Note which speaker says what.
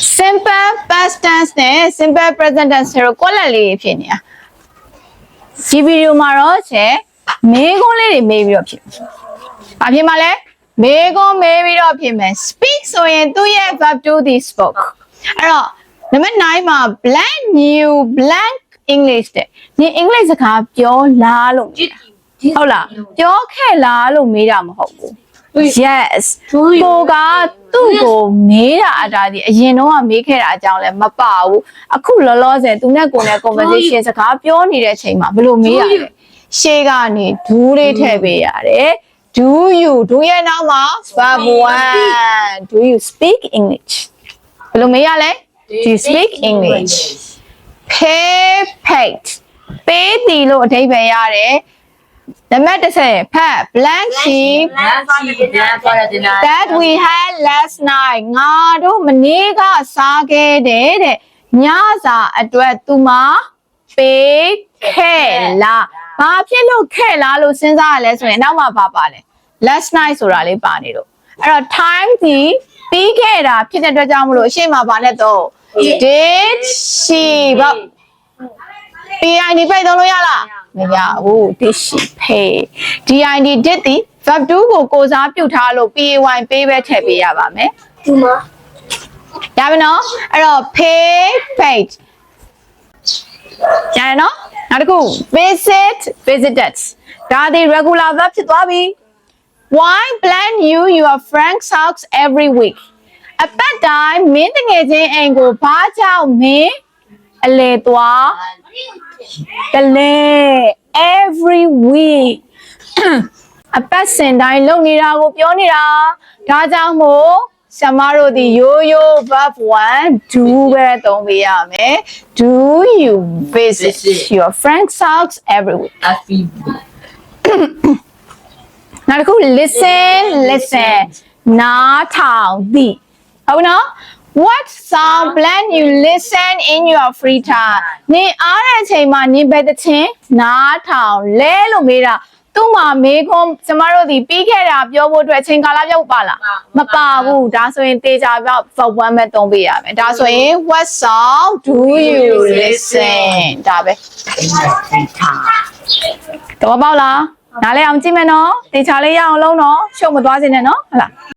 Speaker 1: simple past tense နဲ့ simple present tense တို့ကွက်လက်လေးတွေဖြစ်နေတာဒီဗီဒီယိုမှာတော့ချေမေးခွန်းလေးတွေမေးပြီးတော့ဖြစ်မယ်။ဘာဖြစ်မှာလဲမေးခွန်းမေးပြီးတော့ဖြစ်မယ် speak ဆိုရင်သူ့ရဲ့ verb to the spoke အဲ့တော့နံပါတ်9မှာ blank new blank english တဲ့ဒီ english စကားပြောလားလို့မေးတာဟုတ်လားပြောခဲ့လားလို့မေးတာမဟုတ်ဘူး yes ကိုကသူ့ကိုမေးတာအတားဒီအရင်တော့ကမေးခဲ့တာအကြောင်းလဲမပါဘူးအခုလောလောဆယ်သူနဲ့ကိုယ်နဲ့ conversation စကားပြောနေတဲ့အချိန်မှာဘယ်လိုမေးရလဲရှေ့ကနေဒူးလေးထည့်ပေးရတယ် do you do ရဲ့နောက်မှာ verb 1 do you speak english ဘယ်လိုမေးရလဲ do you speak english pay paid ပေးသည်လို့အဓိပ္ပာယ်ရတယ် နံပါတ်30ဖတ် blank sheet that we had last night ငါတို့မနေ့ကစားခဲ့တယ်တဲ့ညစာအတွက်သူမပေးခဲ့လားဘာဖြစ်လို့ခဲ့လားလို့စဉ်းစားရလဲဆိုရင်နောက်မှပါပါလဲ last night ဆိုတာလေးပါနေတော့အဲ့တော့ time ဒီပြီးခဲ့တာဖြစ်တဲ့အတွက်ကြောင့်မလို့အရှိမပါနဲ့တော့ did she ဘာ PID ပိတ်သုံးလို့ရလား မရဘူး did she pay DID did ဒီ verb 2ကိုကိုစားပြုတ်ထားလို့ PAY ပေးပဲထည့်ပေးရပါမယ်
Speaker 2: ဒီမှာ
Speaker 1: ရပါနော်အဲ့တော့ pay paid ရတယ်နော်နောက်တစ်ခု visit visited ဒါဒီ regular verb ဖြစ်သွားပြီ why plan you your friend's house every week အပတ်တိုင်းမင်းတငယ်ချင်းအိမ်ကိုဘာကြောင့်မင်းအလေသွား တလဲ every week အပတ်စဉ်တိုင်းလုပ်နေတာကိုပြောနေတာဒါကြောင့်မို့ဆရာမတို့ဒီရိုးရိုး verb 1 do ပဲသုံးပေးရမယ် do you visit your friend's house every week နောက်တစ်ခု listen listen နားထောင်သည်ဟုတ်နော် what song plan you listen in your free time နေအားတဲ့အချိန်မှာနေဘယ်တစ်ချင်းနားထောင်လဲလို့မေးတာသူ့မှာမေးခွန်းကျမတို့ဒီပြီးခဲ့တာပြောဖို့အတွက်အချိန်ကာလပြောက်ပါလားမပါဘူးဒါဆိုရင်တေချာပြောက် for one ပဲသုံးပေးရမယ်ဒါဆိုရင် what song do you listen ဒါပဲတော့ပေါက်လားနားလဲအောင်ကြည့်မယ်နော်တေချာလေးရအောင်လုံးနော်ရှုပ်မသွားစေနဲ့နော်ဟုတ်လား